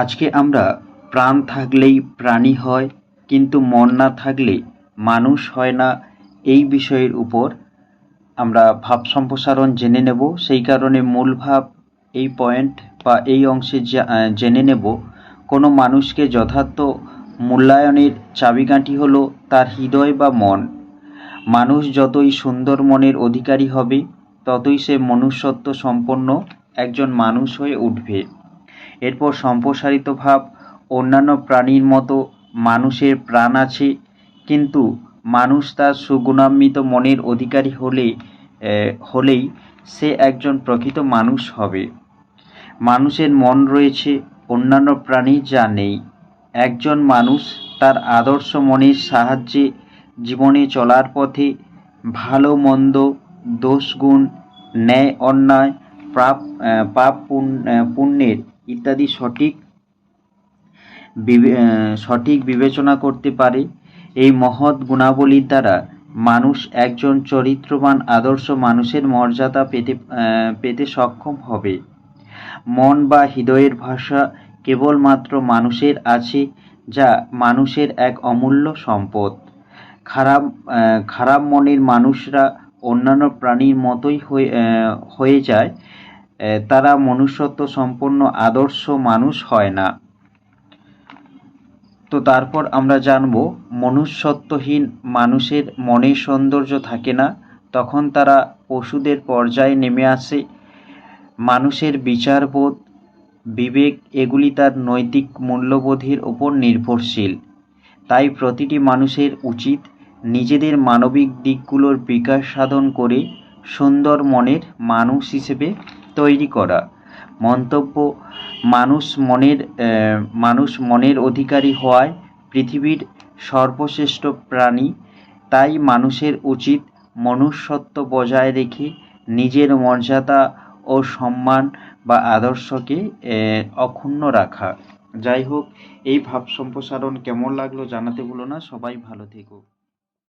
আজকে আমরা প্রাণ থাকলেই প্রাণী হয়, কিন্তু মন না থাকলে মানুষ হয় না, এই বিষয়ের উপর আমরা ভাব সম্প্রসারণ জেনে নেব। সেই কারণে মূল ভাব, এই পয়েন্ট বা এই অংশে জেনে নেব, কোনো মানুষকে যথার্থ মূল্যায়নের চাবিকাঠি হলো তার হৃদয় বা মন। মানুষ যতই সুন্দর মনের অধিকারী হবে, ততই সে মনুষ্যত্ব সম্পন্ন একজন মানুষ হয়ে উঠবে। এরপর সম্প্রসারিত ভাব, অন্যান্য প্রাণীর মতো মানুষের প্রাণ আছে, কিন্তু মানুষ তার সুগুণান্বিত মনের অধিকারী হলে হলেই সে একজন প্রকৃত মানুষ হবে। মানুষের মন রয়েছে, অন্যান্য প্রাণী যা নেই। একজন মানুষ তার আদর্শ মনের সাহায্যে জীবনে চলার পথে ভালো, মন্দ, দোষগুণ, ন্যায়, অন্যায়, পাপ পাপ পুণ্য- পুণ্যের ইত্যাদি সঠিক সঠিক বিবেচনা করতে পারে। এই মহৎ গুণাবলীর দ্বারা মানুষ একজন চরিত্রবান, আদর্শ মানুষের মর্যাদা পেতে পেতে সক্ষম হবে। মন বা হৃদয়ের ভাষা কেবলমাত্র মানুষের আছে, যা মানুষের এক অমূল্য সম্পদ। খারাপ খারাপ মনের মানুষরা অন্যান্য প্রাণীর মতোই হয়ে যায়। তারা মনুষ্যত্ব সম্পন্ন আদর্শ মানুষ হয় না। তো তারপর আমরা জানব, মনুষ্যত্বহীন মানুষের মনের সৌন্দর্য থাকে না, তখন তারা পশুদের পর্যায়ে নেমে আসে। মানুষের বিচারবোধ, বিবেক, এগুলি তার নৈতিক মূল্যবোধের ওপর নির্ভরশীল। তাই প্রতিটি মানুষের উচিত নিজেদের মানবিক দিকগুলোর বিকাশ সাধন করে সুন্দর মনের মানুষ হিসেবে তৈরি করা। মন্তব্য, মানুষ মনের মানুষ মনের অধিকারী হওয়ায় পৃথিবীর সর্বশ্রেষ্ঠ প্রাণী, তাই মানুষের উচিত মনুষ্যত্ব বজায় রেখে নিজের মর্যাদা ও সম্মান বা আদর্শকে অক্ষুণ্ণ রাখা। যাই হোক, এই ভাব সম্প্রসারণ কেমন লাগল জানাতে ভুলো না। সবাই ভালো থেকো।